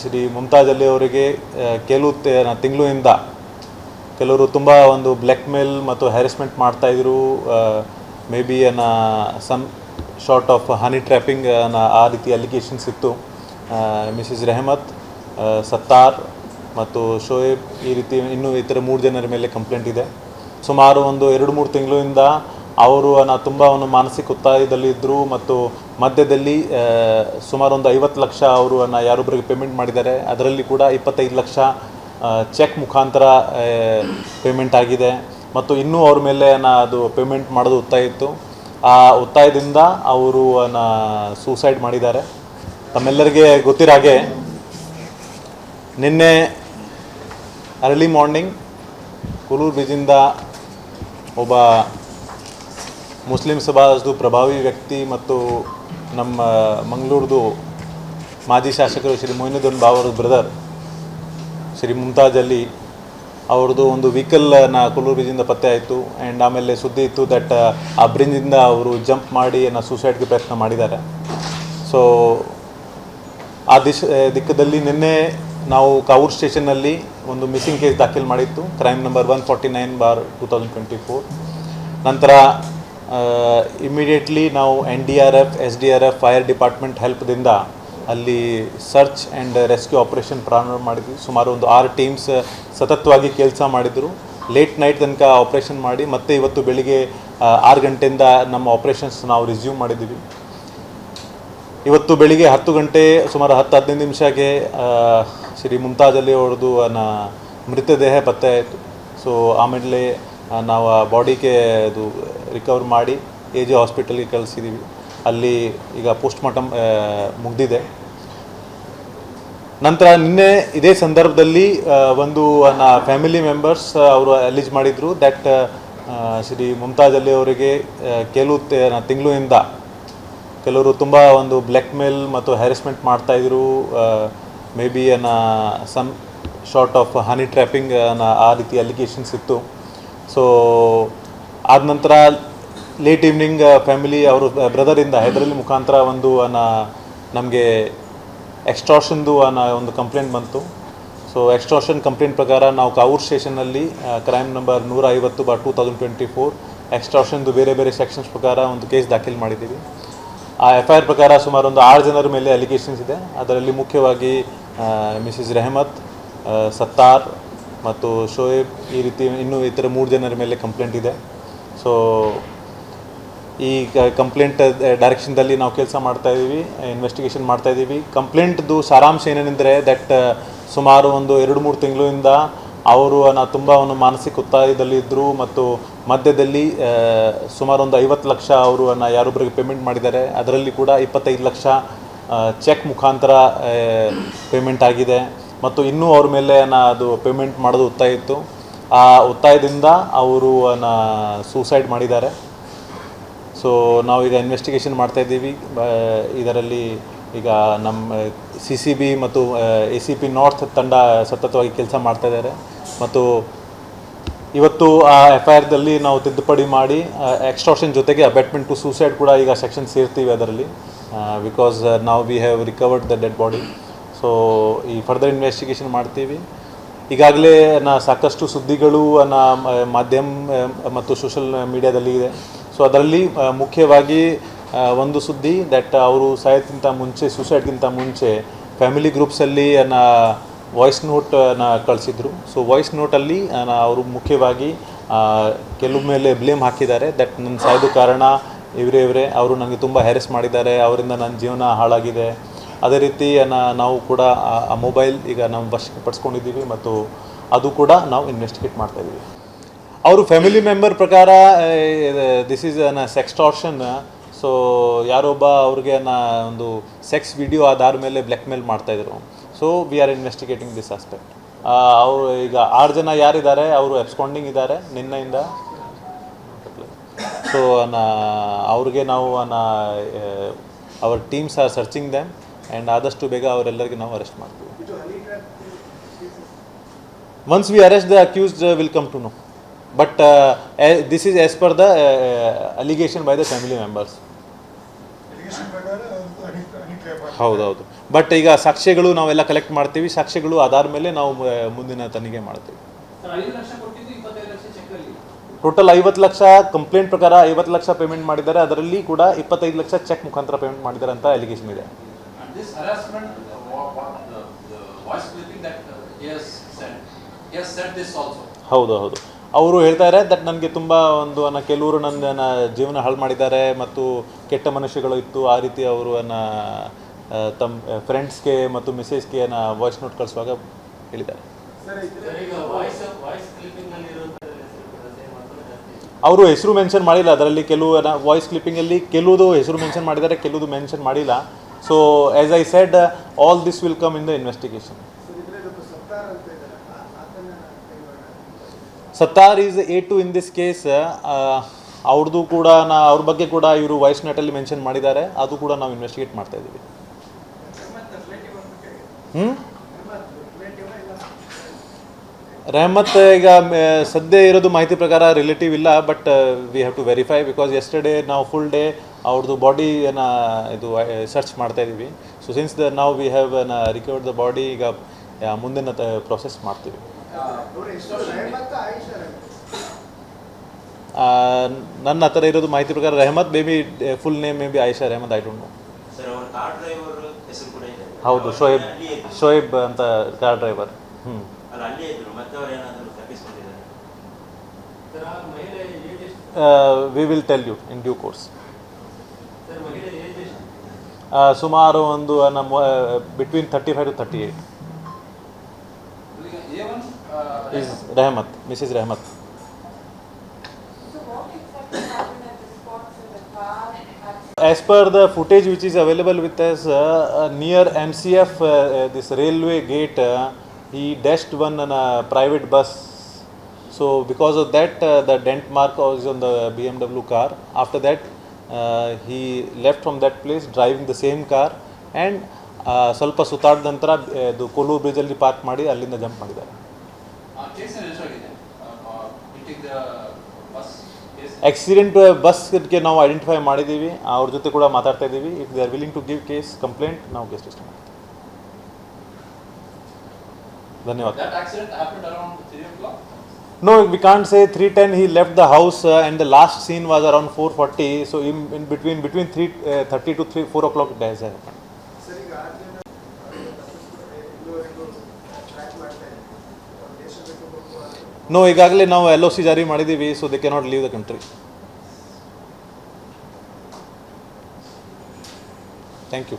ಶ್ರೀ ಮುಮ್ತಾಜ್ ಅಲಿ ಅವರಿಗೆ ಕೆಲವು ತಿಂಗಳಿಂದ ಕೆಲವರು ತುಂಬ ಒಂದು ಬ್ಲ್ಯಾಕ್ ಮೇಲ್ ಮತ್ತು ಹ್ಯಾರಿಸ್ಮೆಂಟ್ ಮಾಡ್ತಾಯಿದ್ರು ಮೇ ಬಿ ಅನ್ನ some sort of honey trapping ಆ ರೀತಿ ಅಲಿಗೇಷನ್ಸ್ ಇತ್ತು. ಮಿಸಸ್ ರೆಹಮತ್ ಸತ್ತಾರ್ ಮತ್ತು ಶೋಯೇಬ್ ಈ ರೀತಿ ಇನ್ನೂ ಇತರ ಮೂರು ಜನರ ಮೇಲೆ ಕಂಪ್ಲೇಂಟ್ ಇದೆ. ಸುಮಾರು ಒಂದು ಎರಡು ಮೂರು ತಿಂಗಳಿಂದ ಅವರು ಅನ್ನ ತುಂಬ ಅವನು ಮಾನಸಿಕ ಒತ್ತಾಯದಲ್ಲಿದ್ದರು ಮತ್ತು ಮಧ್ಯದಲ್ಲಿ ಸುಮಾರು ಒಂದು ಐವತ್ತು ಲಕ್ಷ ಅವರು ಅನ್ನ ಯಾರೊಬ್ಬರಿಗೆ ಪೇಮೆಂಟ್ ಮಾಡಿದ್ದಾರೆ. ಅದರಲ್ಲಿ ಕೂಡ ಇಪ್ಪತ್ತೈದು ಲಕ್ಷ ಚೆಕ್ ಮುಖಾಂತರ ಪೇಮೆಂಟ್ ಆಗಿದೆ. ಮತ್ತು ಇನ್ನೂ ಅವ್ರ ಮೇಲೆ ನಾ ಅದು ಪೇಮೆಂಟ್ ಮಾಡೋದು ಒತ್ತಾಯ ಇತ್ತು. ಆ ಒತ್ತಾಯದಿಂದ ಅವರು ಸೂಸೈಡ್ ಮಾಡಿದ್ದಾರೆ. ತಮ್ಮೆಲ್ಲರಿಗೆ ಗೊತ್ತಿರೋ ಹಾಗೆ, ನಿನ್ನೆ ಅರ್ಲಿ ಮಾರ್ನಿಂಗ್ ಕುಲೂರು ಬೀಜಿಂದ ಒಬ್ಬ ಮುಸ್ಲಿಂ ಸಮಾಜದ ಪ್ರಭಾವಿ ವ್ಯಕ್ತಿ ಮತ್ತು ನಮ್ಮ ಮಂಗಳೂರ್ದು ಮಾಜಿ ಶಾಸಕರು ಶ್ರೀ ಮೊಯ್ನುದ್ದೀನ್ ಬಾವರ ಬ್ರದರ್, ಶ್ರೀ ಮುಮ್ತಾಜ್ ಅಲಿ ಅವ್ರದ್ದು ಒಂದು ವೆಹಿಕಲ್ನ ನ ಬ್ರಿಡ್ಜಿಂದ ಪತ್ತೆ ಆಯಿತು ಆ್ಯಂಡ್ ಆಮೇಲೆ ಸುದ್ದಿ ಇತ್ತು ದಟ್ ಆ ಬ್ರಿಂಜಿಂದ ಅವರು ಜಂಪ್ ಮಾಡಿ ನಾ ಸೂಸೈಡ್ಗೆ ಪ್ರಯತ್ನ ಮಾಡಿದ್ದಾರೆ. ಸೊ ಆ ದಿಶ ದಿಕ್ಕದಲ್ಲಿ ನಿನ್ನೆ ನಾವು ಕಾವೂರ್ ಸ್ಟೇಷನ್ನಲ್ಲಿ ಒಂದು ಮಿಸ್ಸಿಂಗ್ ಕೇಸ್ ದಾಖಲು ಮಾಡಿತ್ತು. Crime number one forty nine bar two thousand twenty four. ನಂತರ ಇಮಿಡಿಯೇಟ್ಲಿ ನಾವು N D R F S D R F fire department ಹೆಲ್ಪ್ದಿಂದ ಅಲ್ಲಿ ಸರ್ಚ್ ಆ್ಯಂಡ್ ರೆಸ್ಕ್ಯೂ ಆಪರೇಷನ್ ಪ್ರಾರಂಭ ಮಾಡಿದ್ವಿ. ಸುಮಾರು ಒಂದು ಆರು ಟೀಮ್ಸ್ ಸತತವಾಗಿ ಕೆಲಸ ಮಾಡಿದರು. ಲೇಟ್ ನೈಟ್ ತನಕ ಆಪ್ರೇಷನ್ ಮಾಡಿ ಮತ್ತೆ ಇವತ್ತು ಬೆಳಿಗ್ಗೆ ಆ, ಆರು ಗಂಟೆಯಿಂದ ನಮ್ಮ ಆಪ್ರೇಷನ್ಸ್ ನಾವು ರಿಸ್ಯೂಮ್ ಮಾಡಿದ್ದೀವಿ ಇವತ್ತು ಬೆಳಿಗ್ಗೆ ಹತ್ತು ಗಂಟೆ ಸುಮಾರು ಹತ್ತು ಹದಿನೈದು ನಿಮಿಷಕ್ಕೆ ಆ, ಶ್ರೀ ಮುಮ್ತಾಜ್ ಅಲಿ ಅವ್ರದ್ದು ಮೃತದೇಹ ಪತ್ತೆ ಆಯಿತು. ಸೊ ಆಮೇಲೆ ನಾವು ಆ ಬಾಡಿಗೆ ಅದು ರಿಕವರ್ ಮಾಡಿ ಎ ಜಿ ಹಾಸ್ಪಿಟಲ್ಗೆ ಕಳಿಸಿದ್ದೀವಿ ಅಲ್ಲಿ ಈಗ ಪೋಸ್ಟ್ ಮಾರ್ಟಮ್ ಮುಗ್ದಿದೆ. ನಂತರ ನಿನ್ನೆ ಇದೇ ಸಂದರ್ಭದಲ್ಲಿ ಒಂದು, ನನ್ನ ಫ್ಯಾಮಿಲಿ ಮೆಂಬರ್ಸ್ ಅವರು ಅಲಿಜ್ ಮಾಡಿದರು ದ್ಯಾಟ್ ಶ್ರೀ ಮುಮ್ತಾಜ್ ಅಲ್ಲಿ ಅವರಿಗೆ ಕೆಲವು ತಿಂಗಳಿಂದ ಕೆಲವರು ತುಂಬ ಒಂದು ಬ್ಲ್ಯಾಕ್ ಮೇಲ್ ಮತ್ತು ಹ್ಯಾರೆಸ್ಮೆಂಟ್ ಮಾಡ್ತಾಯಿದ್ರು ಮೇ ಬಿ ಅನ್ನ some sort of honey trapping ಆ ರೀತಿ ಅಲಿಗೇಷನ್ಸ್ ಇತ್ತು. ಸೊ ಆದ ನಂತರ ಲೇಟ್ ಈವ್ನಿಂಗ್ ಫ್ಯಾಮಿಲಿ ಅವರು ಬ್ರದರಿಂದ ಹೈದರಾಲಿ ಮುಖಾಂತರ ಒಂದು ನಮಗೆ ಎಕ್ಸ್ಟ್ರಾಷನ್ದು ಅನ್ನೋ, ಒಂದು ಕಂಪ್ಲೇಂಟ್ ಬಂತು. ಸೊ ಎಕ್ಸ್ಟ್ರಾಷನ್ ಕಂಪ್ಲೇಂಟ್ ಪ್ರಕಾರ ನಾವು ಕಾವೂರ್ ಸ್ಟೇಷನಲ್ಲಿ ಕ್ರೈಮ್ ನಂಬರ್ ನೂರ ಐವತ್ತು bar two thousand twenty four ಎಕ್ಸ್ಟ್ರಾಷನ್ದು ಬೇರೆ ಬೇರೆ ಸೆಕ್ಷನ್ಸ್ ಪ್ರಕಾರ ಒಂದು ಕೇಸ್ ದಾಖಲು ಮಾಡಿದ್ದೀವಿ. ಆ ಎಫ್ ಐ ಆರ್ ಪ್ರಕಾರ ಸುಮಾರು ಒಂದು ಆರು ಜನರ ಮೇಲೆ ಅಲಿಗೇಷನ್ಸ್ ಇದೆ. ಅದರಲ್ಲಿ ಮುಖ್ಯವಾಗಿ ಮಿಸಿಸ್ ರೆಹಮತ್ ಸತ್ತಾರ್ ಮತ್ತು ಶೋಯೇಬ್ ಈ ರೀತಿ ಇನ್ನೂ ಇತರ ಮೂರು ಜನರ ಮೇಲೆ ಕಂಪ್ಲೇಂಟ್ ಇದೆ. ಸೊ ಈ ಕಂಪ್ಲೇಂಟ್ ಡೈರೆಕ್ಷನ್ದಲ್ಲಿ ನಾವು ಕೆಲಸ ಮಾಡ್ತಾ ಇದ್ದೀವಿ ಇನ್ವೆಸ್ಟಿಗೇಷನ್ ಮಾಡ್ತಾ ಇದ್ದೀವಿ ಕಂಪ್ಲೇಂಟ್ದು ಸಾರಾಂಶ ಏನೇನೆಂದರೆ ದಟ್ ಸುಮಾರು ಒಂದು ಎರಡು ಮೂರು ತಿಂಗಳಿಂದ ಅವರು ನಾ, ತುಂಬ ಒಂದು ಮಾನಸಿಕ ಒತ್ತಾಯದಲ್ಲಿ ಇದ್ದರು ಮತ್ತು ಮಧ್ಯದಲ್ಲಿ ಸುಮಾರು ಒಂದು ಐವತ್ತು ಲಕ್ಷ ಅವರು ಯಾರೊಬ್ಬರಿಗೆ ಪೇಮೆಂಟ್ ಮಾಡಿದ್ದಾರೆ. ಅದರಲ್ಲಿ ಕೂಡ ಇಪ್ಪತ್ತೈದು ಲಕ್ಷ ಚೆಕ್ ಮುಖಾಂತರ ಪೇಮೆಂಟ್ ಆಗಿದೆ. ಮತ್ತು ಇನ್ನೂ ಅವ್ರ ಮೇಲೆ ಅದು ಪೇಮೆಂಟ್ ಮಾಡೋದು ಒತ್ತಾಯ ಇತ್ತು. ಆ ಒತ್ತಾಯದಿಂದ ಅವರು ಸೂಸೈಡ್ ಮಾಡಿದ್ದಾರೆ. ಸೊ ನಾವೀಗ ಇನ್ವೆಸ್ಟಿಗೇಷನ್ ಮಾಡ್ತಾ ಇದ್ದೀವಿ. ಇದರಲ್ಲಿ ಈಗ ನಮ್ಮ ಸಿ ಸಿ ಬಿ ಮತ್ತು ಎ ಸಿ ಪಿ ನಾರ್ತ್ ತಂಡ ಸತತವಾಗಿ ಕೆಲಸ ಮಾಡ್ತಾ ಇದ್ದಾರೆ. ಮತ್ತು ಇವತ್ತು ಆ ಎಫ್ ಐ ಆರ್ದಲ್ಲಿ ನಾವು ತಿದ್ದುಪಡಿ ಮಾಡಿ ಎಕ್ಸ್ಟ್ರಾಕ್ಷನ್ ಜೊತೆಗೆ ಅಬೆಟ್ಮೆಂಟ್ ಟು ಸೂಸೈಡ್ ಕೂಡ ಈಗ ಸೆಕ್ಷನ್ ಸೇರ್ತೀವಿ ಅದರಲ್ಲಿ. ಬಿಕಾಸ್ ನಾವು we have recovered the dead body so ಈ ಫರ್ದರ್ ಇನ್ವೆಸ್ಟಿಗೇಷನ್ ಮಾಡ್ತೀವಿ. ಈಗಾಗಲೇ ನಾ ಸಾಕಷ್ಟು ಸುದ್ದಿಗಳು, ನಾ ಮಾಧ್ಯಮ ಮತ್ತು ಸೋಷಲ್ ಮೀಡಿಯಾದಲ್ಲಿ ಇದೆ. ಸೊ ಅದರಲ್ಲಿ ಮುಖ್ಯವಾಗಿ ಒಂದು ಸುದ್ದಿ ದಟ್ ಅವರು ಸಾಯೋದಕ್ಕಿಂತ ಮುಂಚೆ ಸೂಸೈಡ್ಗಿಂತ ಮುಂಚೆ ಫ್ಯಾಮಿಲಿ ಗ್ರೂಪ್ಸಲ್ಲಿ ನಾ ವಾಯ್ಸ್ ನೋಟನ್ನ ಕಳಿಸಿದ್ರು. ಸೊ ವಾಯ್ಸ್ ನೋಟಲ್ಲಿ ಅವರು ಮುಖ್ಯವಾಗಿ ಕೆಲವು ಮೇಲೆ ಬ್ಲೇಮ್ ಹಾಕಿದ್ದಾರೆ. ದಟ್ ನನ್ನ ಸಾಯೋದು ಕಾರಣ, ಇವರೇ ಇವರೇ, ಅವರು ನನಗೆ ತುಂಬ ಹ್ಯಾರೆಸ್ ಮಾಡಿದ್ದಾರೆ. ಅವರಿಂದ ನನ್ನ ಜೀವನ ಹಾಳಾಗಿದೆ. ಅದೇ ರೀತಿ ನಾವು ಕೂಡ ಆ- ಮೊಬೈಲ್ ಈಗ ನಾವು ವಶಕ್ಕೆ ಪಡಿಸ್ಕೊಂಡಿದ್ದೀವಿ ಮತ್ತು ಅದು ಕೂಡ ನಾವು ಇನ್ವೆಸ್ಟಿಗೇಟ್ ಮಾಡ್ತಾ ಇದ್ದೀವಿ ಅವರು ಫ್ಯಾಮಿಲಿ ಮೆಂಬರ್ ಪ್ರಕಾರ ದಿಸ್ ಈಸ್ನ ಸೆಕ್ಸ್ಟಾರ್ಷನ್ ಸೊ ಯಾರೊಬ್ಬ ಅವ್ರಿಗೆ ನಾ, ಒಂದು ಸೆಕ್ಸ್ ವಿಡಿಯೋ ಆಧಾರ ಮೇಲೆ ಬ್ಲ್ಯಾಕ್ ಮೇಲ್ ಮಾಡ್ತಾಯಿದ್ರು so we are investigating this aspect ಅವರು ಈಗ ಆರು ಜನ ಯಾರಿದ್ದಾರೆ, ಅವರು ಎಬ್ಸ್ಕೊಂಡಿಂಗ್ ಇದ್ದಾರೆ, ನಿನ್ನೆಯಿಂದ. ಸೊ ಅವ್ರಿಗೆ ನಾವು our teams are searching them and ಆದಷ್ಟು ಬೇಗ ಅವರೆಲ್ಲರಿಗೆ ನಾವು ಅರೆಸ್ಟ್ ಮಾಡ್ತೀವಿ. Once we arrest the accused will come to know but this is as per the allegation by the family members ಹೌದೌದು. ಬಟ್ ಈಗ ಸಾಕ್ಷ್ಯಗಳು ನಾವೆಲ್ಲ ಕಲೆಕ್ಟ್ ಮಾಡ್ತೀವಿ. ಸಾಕ್ಷ್ಯಗಳು ಅದಾದ ಮೇಲೆ ನಾವು ಮುಂದಿನ ತನಿಖೆ ಮಾಡ್ತೀವಿ. ಟೋಟಲ್ ಐವತ್ತು ಲಕ್ಷ ಕಂಪ್ಲೇಂಟ್ ಪ್ರಕಾರ ಐವತ್ತು ಲಕ್ಷ ಪೇಮೆಂಟ್ ಮಾಡಿದ್ದಾರೆ. ಅದರಲ್ಲಿ ಕೂಡ ಇಪ್ಪತ್ತೈದು ಲಕ್ಷ ಚೆಕ್ ಮುಖಾಂತರ ಪೇಮೆಂಟ್ ಮಾಡಿದ್ದಾರೆ ಅಂತ ಅಲಿಗೇಷನ್ ಇದೆ. This harassment, uh, what, what the, the voice clipping that uh, he has sent, he has said this also. ಹೌದು ಹೌದು. ಅವರು ಹೇಳ್ತಾ ಇದ್ದಾರೆ ದಟ್ ನನಗೆ ತುಂಬ ಒಂದು ನನ್ನ ಕೆಲವರು ನನ್ನ ನನ್ನ ಜೀವನ ಹಾಳು ಮಾಡಿದ್ದಾರೆ ಮತ್ತು ಕೆಟ್ಟ ಮನುಷ್ಯಗಳು ಇತ್ತು. ಆ ರೀತಿ ಅವರು ನನ್ನ ತಮ್ಮ ಫ್ರೆಂಡ್ಸ್ಗೆ ಮತ್ತು ಮಿಸ್ಸೇಸ್ಗೆ ಅನ್ನ ವಾಯ್ಸ್ ನೋಟ್ ಕಳಿಸುವಾಗ ಹೇಳಿದ್ದಾರೆ. ಅವರು ಹೆಸರು ಮೆನ್ಷನ್ ಮಾಡಿಲ್ಲ. ಅದರಲ್ಲಿ ಕೆಲವು ವಾಯ್ಸ್ ಕ್ಲಿಪ್ಪಿಂಗಲ್ಲಿ ಕೆಲವುದು ಹೆಸರು ಮೆನ್ಷನ್ ಮಾಡಿದ್ದಾರೆ ಕೆಲವುದು ಮೆನ್ಷನ್ ಮಾಡಿಲ್ಲ. So as I said all this will come in the investigation Sattar is A two in this case ಅವ್ರದ್ದು ಕೂಡ ನಾ, ಅವ್ರ ಬಗ್ಗೆ ಕೂಡ ಇವರು ವಾಯ್ಸ್ ನೆಟಲ್ಲಿ ಮೆನ್ಷನ್ ಮಾಡಿದ್ದಾರೆ. ಅದು ಕೂಡ ನಾವು ಇನ್ವೆಸ್ಟಿಗೇಟ್ ಮಾಡ್ತಾ ಇದ್ದೀವಿ. ರೆಹಮತ್ ಈಗ ಸದ್ಯ ಇರೋದು ಮಾಹಿತಿ ಪ್ರಕಾರ ರಿಲೇಟಿವ್ ಇಲ್ಲ but we have to verify because yesterday ನಾವು ಫುಲ್ ಡೇ ಅವ್ರದ್ದು ಬಾಡಿಯನ್ನು ಇದು ಸರ್ಚ್ ಮಾಡ್ತಾ ಇದ್ದೀವಿ ಸೊ ಸಿನ್ಸ್ ದ ನಾವು we have recovered the body ಈಗ ಆ, ಮುಂದಿನ ಪ್ರೊಸೆಸ್ ಮಾಡ್ತೀವಿ. ಆ, ನನ್ನ ಹತ್ರ ಇರೋದು ಮಾಹಿತಿ ಪ್ರಕಾರ Rehmat Bebi full name maybe Ayesha Rehmat I don't know sir ಅವರ ಕಾರ್ ಡ್ರೈವರ್ ಹೆಸರು ಕೂಡ ಇದೆ. ಹೌದು ಶೋಯಬ್ ಶೋಯಬ್ ಅಂತ ಕಾರ್ ಡ್ರೈವರ್ ಹ್ಞೂ ಅಲ್ಲ ಅಲ್ಲೇ ಇದ್ರು ಮತ್ತೆ ಅವ್ರು ಏನಾದರೂ ತಪ್ಪಿಸ್ಕೊಂಡಿದ್ದಾರೆ? ಸರ್ ಮಹಿಳೆ we will tell you in due course ಸುಮಾರು ಒಂದು ನಮ್ಮ between thirty five to thirty eight is Rehmat Mrs Rehmat As per the footage which is available with us, uh, uh, near MCF, uh, uh, this railway gate, uh, he dashed one on a private bus. So because of that, uh, the dent mark was on the BMW car. After that, uh, he left from that place driving the same car and uh, ಸ್ವಲ್ಪ ಸುತ್ತಾಡಿದ ನಂತರ uh, ಇದು Kollur ಬ್ರಿಡ್ಜಲ್ಲಿ park ಮಾಡಿ ಅಲ್ಲಿಂದ jump ಮಾಡಿದ್ದಾರೆ. Accident ಬಸ್ಗೆ ನಾವು identify ಮಾಡಿದ್ದೀವಿ. ಅವ್ರ ಜೊತೆ ಕೂಡ ಮಾತಾಡ್ತಾ ಇದ್ದೀವಿ. If they are willing to give case complaint ನಾವು ಕೇಸ್ ರಿಜಿಸ್ಟರ್ ಮಾಡ್ತೀವಿ. ಧನ್ಯವಾದ. 3 No, we can't say 310 he left the house uh, and the last scene was around 440. So in, in between between 3:30 to 3 4 o'clock it has happened. No ಈಗಾಗಲೇ ನಾವು L O C ಜಾರಿ ಮಾಡಿದ್ದೀವಿ so they cannot leave the country thank you